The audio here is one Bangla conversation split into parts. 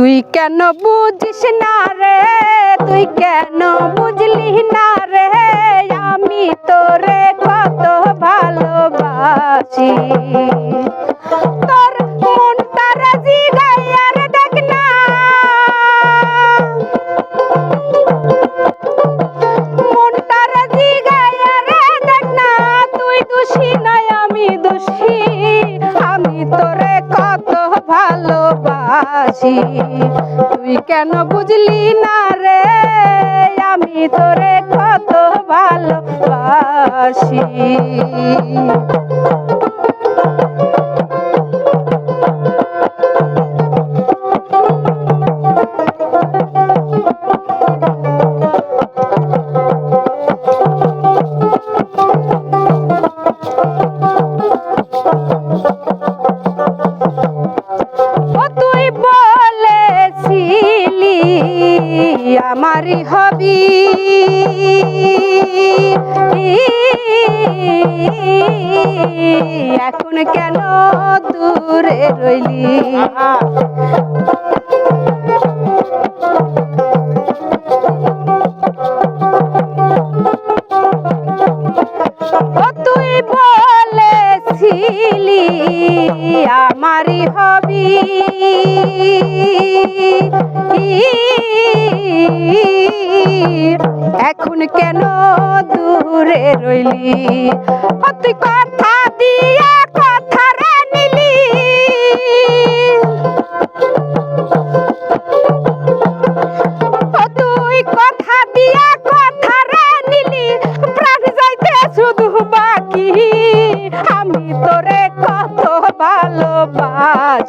তুই কেন বুঝিস না রে? তুই কেন বুঝলি না রে? আমি তোরে কত ভালোবাসি। ভালোবাসি তুই কেন বুঝলি না রে? আমি তোরে কত ভালোবাসি। দূরে রইলি। তুই বলেছিলি আমারই হবি। এখন কেন দূরে রইলি? তুই কথা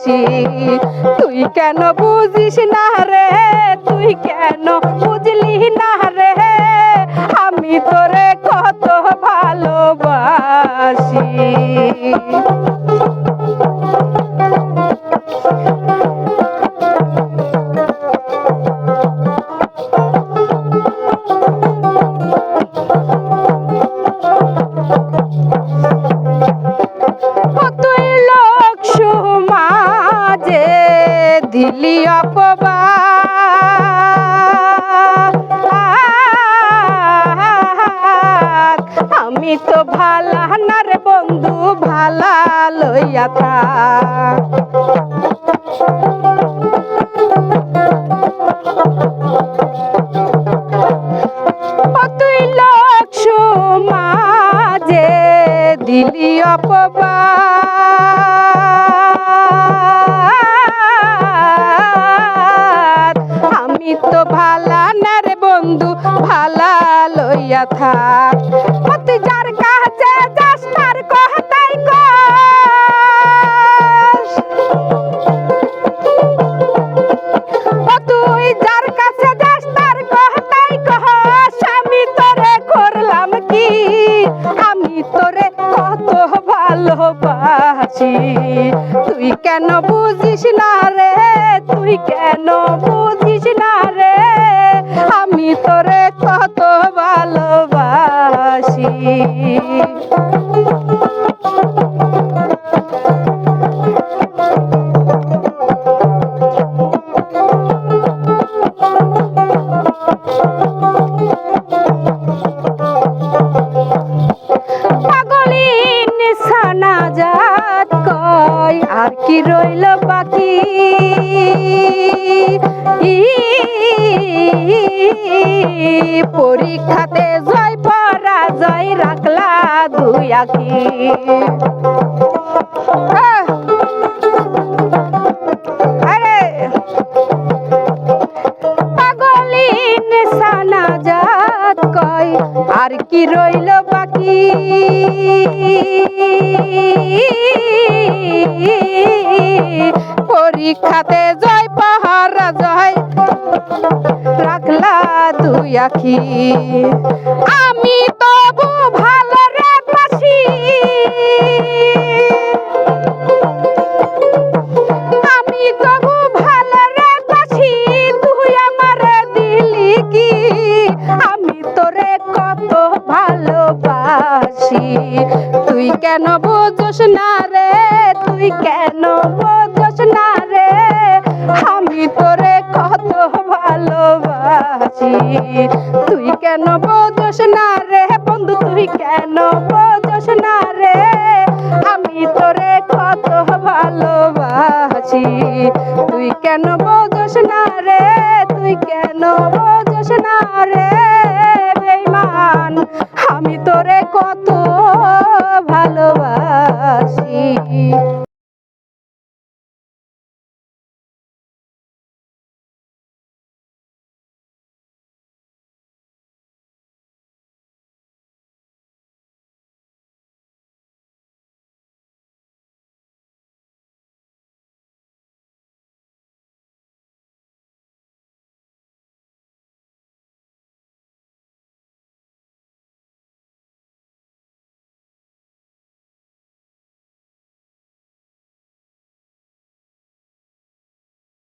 ভালোবাসি তুই কেন বুঝিস না রে? তুই কেন বুঝলি না রে? আমি তোরে কত ভালোবাসি। আমি তো ভালা না রে বন্ধু, ভালা লইয়া থাক। দিলি অপবাদ। আমি তো ভালা না রে বন্ধু, ভালা লইয়া থাক। তোরে কত ভালোবাসি। তুই কেন বুঝিস না রে? তুই কেন বুঝিস না রে? আমি তোরে কত ভালোবাসি। আর কি রইল বাকি পরীক্ষাতে জয় পরাজয় রাখলা দুই কয় আর কি রইল বাকি পরীক্ষাতে জয় পাহারা জয় রাখলা দুই আখি। আমি তবু ভালো রে বাসি আমি তবু ভালো রে তুই তোরে কত ভালোবাসি। তুই কেন বোঝস না তুই কেন বোঝস না রে? বন্ধু, তুই কেন বোঝস না রে? আমি তোরে কত ভালোবাসি। তুই কেন বোঝস না রে? তুই কেন বোঝস না রে? বেমান আমি তোরে কত ভালোবাসি।